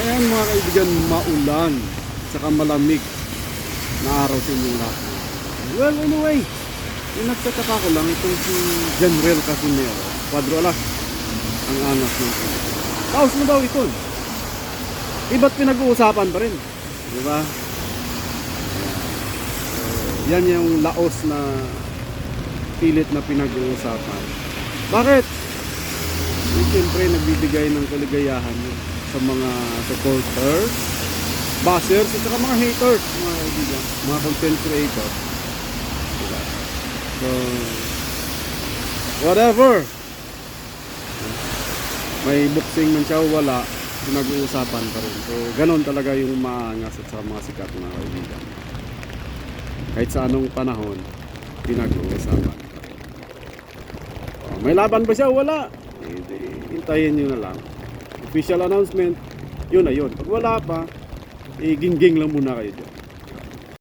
Ayan mga kaibigan, maulan. Saka malamig na araw sa inyong lahat. Well, anyway, yung nagtataka ko lang itong si General Casimero, Padro Alas, ang anak ng Taos mo daw ito. Iba't pinag-uusapan pa rin. Di ba? So, yan yung laos na pilit na pinag-uusapan. Bakit? Eh, Siyempre, nagbibigay ng kaligayahan yun sa mga supporters, bashers, at saka mga haters, mga kaibigan, mga content creators. Diba? So, whatever. May boxing man siya wala, pinag-uusapan pa rin. So, ganon talaga yung maangas at sa mga sikat mga kaibigan. Kahit sa anong panahon, pinag-uusapan pa rin. Oh, may laban ba siya wala? Hintayin nyo na lang. Official announcement, yun na yun. Pag wala pa, eh, gingging lang muna kayo dyan.